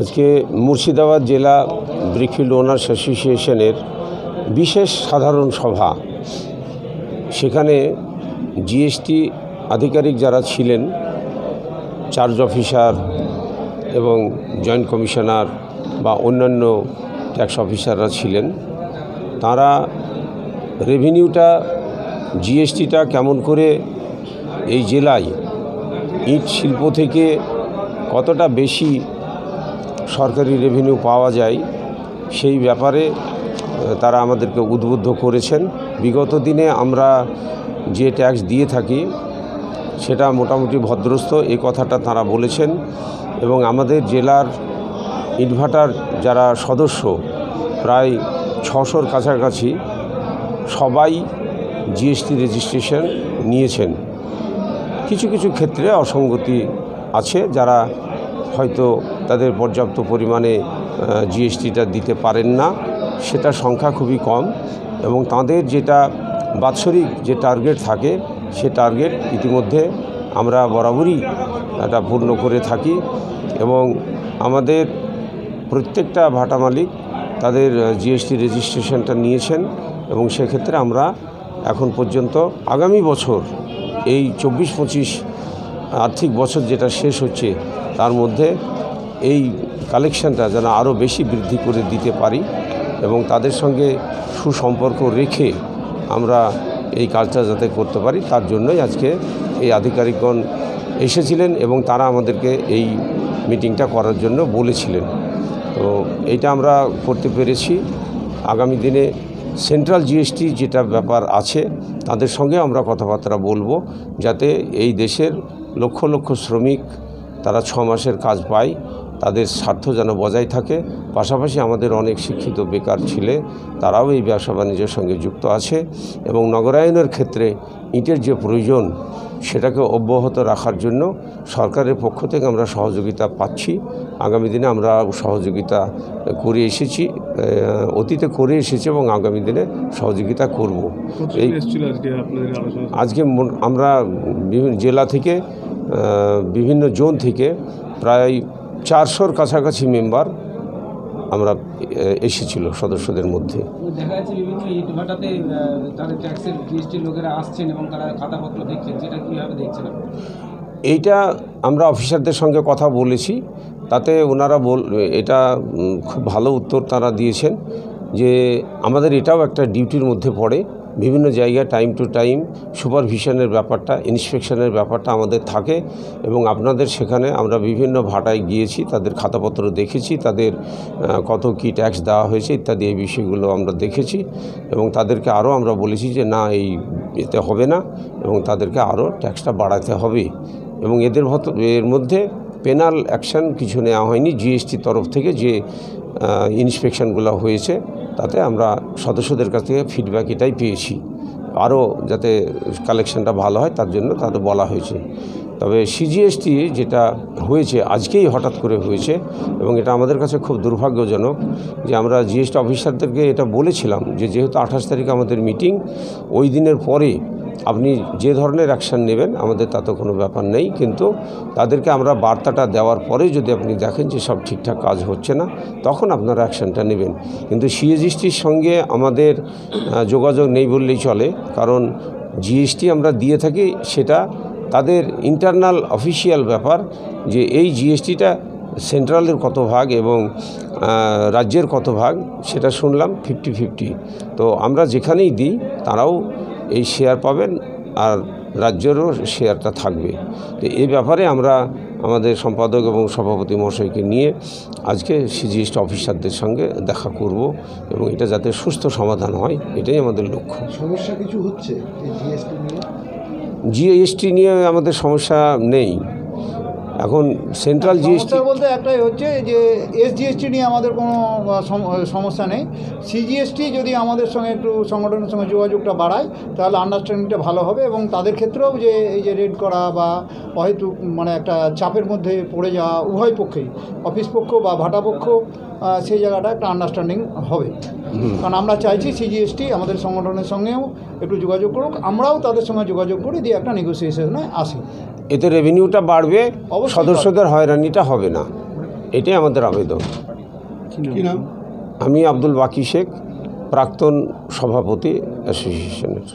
আজকে মুর্শিদাবাদ জেলা brickfield owners অ্যাসোসিয়েশনের বিশেষ সাধারণ সভা। সেখানে জিএসটি আধিকারিক যারা ছিলেন চার্জ অফিসার এবং জয়েন্ট কমিশনার বা অন্যান্য ট্যাক্স অফিসাররা ছিলেন, তারা রেভিনিউটা জিএসটিটা কেমন করে এই জেলায় ইট শিল্প থেকে কতটা বেশি সরকারি রেভিনিউ পাওয়া যায়, সেই ব্যাপারে তারা আমাদেরকে উদ্বুদ্ধ করেছেন। বিগত দিনে আমরা যে ট্যাক্স দিয়ে থাকি, সেটা মোটামুটি ভদ্রস্থ এই কথাটা তারা বলেছেন। এবং আমাদের জেলার ইনভার্টার যারা সদস্য, প্রায় ছশোর কাছাকাছি, সবাই জিএসটি রেজিস্ট্রেশন নিয়েছেন। কিছু কিছু ক্ষেত্রে অসঙ্গতি আছে, যারা হয়তো তাদের পর্যাপ্ত পরিমাণে জিএসটিটা দিতে পারেন না। সেটা সংখ্যা খুবই কম এবং তাদের যেটা বাৎসরিক যে টার্গেট থাকে, সে টার্গেট ইতিমধ্যে আমরা বরাবরই এটা পূর্ণ করে থাকি এবং আমাদের প্রত্যেকটা ভাটা মালিক তাদের জিএসটি রেজিস্ট্রেশনটা নিয়েছেন এবং সেক্ষেত্রে আমরা এখন পর্যন্ত আগামী বছর এই চব্বিশ পঁচিশ আর্থিক বছর যেটা শেষ হচ্ছে, তার মধ্যে এই কালেকশনটা যেন আরও বেশি বৃদ্ধি করে দিতে পারি এবং তাদের সঙ্গে সুসম্পর্ক রেখে আমরা এই কাজটা যাতে করতে পারি, তার জন্যই আজকে এই আধিকারিকগণ এসেছিলেন এবং তারা আমাদেরকে এই মিটিংটা করার জন্য বলেছিলেন। তো এইটা আমরা করতে পেরেছি। আগামী দিনে সেন্ট্রাল জিএসটি যেটা ব্যাপার আছে, তাদের সঙ্গে আমরা কথাবার্তা বলব, যাতে এই দেশের লক্ষ লক্ষ শ্রমিক তারা ছ মাসের কাজ পায় তাদের স্বার্থ যেন বজায় থাকে। পাশাপাশি আমাদের অনেক শিক্ষিত বেকার ছেলে তারাও এই ব্যবসা বাণিজ্যের সঙ্গে যুক্ত আছে এবং নগরায়নের ক্ষেত্রে ইটের যে প্রয়োজন সেটাকে অব্যাহত রাখার জন্য সরকারের পক্ষ থেকে আমরা সহযোগিতা পাচ্ছি। আগামী দিনে আমরা সহযোগিতা করে এসেছি অতীতে করে এসেছি এবং আগামী দিনে সহযোগিতা করব। এই আজকে আমরা বিভিন্ন জেলা থেকে বিভিন্ন জোন থেকে প্রায় চারশোর কাছাকাছি মেম্বার আমরা এসেছিল সদস্যদের মধ্যে। দেখা যাচ্ছে বিভিন্ন ইট তাদের ট্যাক্সের জিএসটি লোকেরা আসছেন এবং তারা খাতাপত্র দেখছেন সেটা কীভাবে দেখছেন এইটা আমরা অফিসারদের সঙ্গে কথা বলেছি তাতে ওনারা বল এটা খুব ভালো উত্তর তারা দিয়েছেন যে আমাদের এটাও একটা ডিউটির মধ্যে পড়ে। বিভিন্ন জায়গায় টাইম টু টাইম সুপারভিশনের ব্যাপারটা ইন্সপেকশনের ব্যাপারটা আমাদের থাকে এবং আপনাদের সেখানে আমরা বিভিন্ন ভাটায় গিয়েছি, তাদের খাতাপত্র দেখেছি, তাদের কত কী ট্যাক্স দেওয়া হয়েছে ইত্যাদি এই বিষয়গুলো আমরা দেখেছি এবং তাদেরকে আরও আমরা বলেছি যে না, এই এতে হবে না এবং তাদেরকে আরও ট্যাক্সটা বাড়াতে হবে এবং এদের ভত, এর মধ্যে পেনাল অ্যাকশন কিছু নেওয়া হয়নি জিএসটি তরফ থেকে যে ইন্সপেকশনগুলো হয়েছে। তাতে আমরা সদস্যদের কাছ থেকে ফিডব্যাক এটাই পেয়েছি। আরও যাতে কালেকশনটা ভালো হয়, তার জন্য তাতে বলা হয়েছে। তবে সিজিএসটি যেটা হয়েছে, আজকেই হঠাৎ করে হয়েছে এবং এটা আমাদের কাছে খুব দুর্ভাগ্যজনক যে আমরা জিএসটি অফিসারদেরকে এটা বলেছিলাম যে যেহেতু আঠাশ তারিখ আমাদের মিটিং ওই দিনের পরে আপনি যে ধরনের অ্যাকশান নেবেন, আমাদের তাতে কোনো ব্যাপার নেই, কিন্তু তাদেরকে আমরা বার্তাটা দেওয়ার পরে যদি আপনি দেখেন যে সব ঠিকঠাক কাজ হচ্ছে না, তখন আপনারা অ্যাকশানটা নেবেন। কিন্তু সিএজিএসটির সঙ্গে আমাদের যোগাযোগ নেই বললেই চলে, কারণ জিএসটি আমরা দিয়ে থাকি, সেটা তাদের ইন্টারনাল অফিসিয়াল ব্যাপার যে এই জিএসটিটা সেন্ট্রালের কত ভাগ এবং রাজ্যের কত ভাগ, সেটা শুনলাম ফিফটি ফিফটি তো আমরা যেখানেই দিই, তারাও এই শেয়ার পাবেন আর রাজ্যেরও শেয়ারটা থাকবে। তো এই ব্যাপারে আমরা আমাদের সম্পাদক এবং সভাপতি মহাশয়কে নিয়ে আজকে সিজিএসটি অফিসারদের সঙ্গে দেখা করব এবং এটা যাতে সুস্থ সমাধান হয় এটাই আমাদের লক্ষ্য। সমস্যা কিছু হচ্ছে জিএসটি নিয়ে? জিএসটি নিয়ে আমাদের সমস্যা নেই। এখন সেন্ট্রাল জিএসটি বলতে একটাই হচ্ছে যে এসজিএসটি নিয়ে আমাদের কোনো সমস্যা নেই। সিজিএসটি যদি আমাদের সঙ্গে একটু সংগঠনের সঙ্গে যোগাযোগটা বাড়ায় তাহলে আন্ডারস্ট্যান্ডিংটা ভালো হবে এবং তাদের ক্ষেত্রেও যে এই যে রেড করা বা হয়তো মানে একটা চাপের মধ্যে পড়ে যাওয়া উভয় পক্ষেই অফিস পক্ষ বা ভাটা পক্ষ সেই জায়গাটা একটা আন্ডারস্ট্যান্ডিং হবে। কারণ আমরা চাইছি সিজিএসটি আমাদের সংগঠনের সঙ্গেও একটু যোগাযোগ করুক আমরাও তাদের সঙ্গে যোগাযোগ করি দিয়ে একটা নেগোসিয়েশনে আসি। এতে রেভিনিউটা বাড়বে সদস্যদের হয়রানিটা হবে না। এটাই আমাদের আবেদন। আমি আব্দুল বাকি শেখ প্রাক্তন সভাপতি অ্যাসোসিয়েশনের।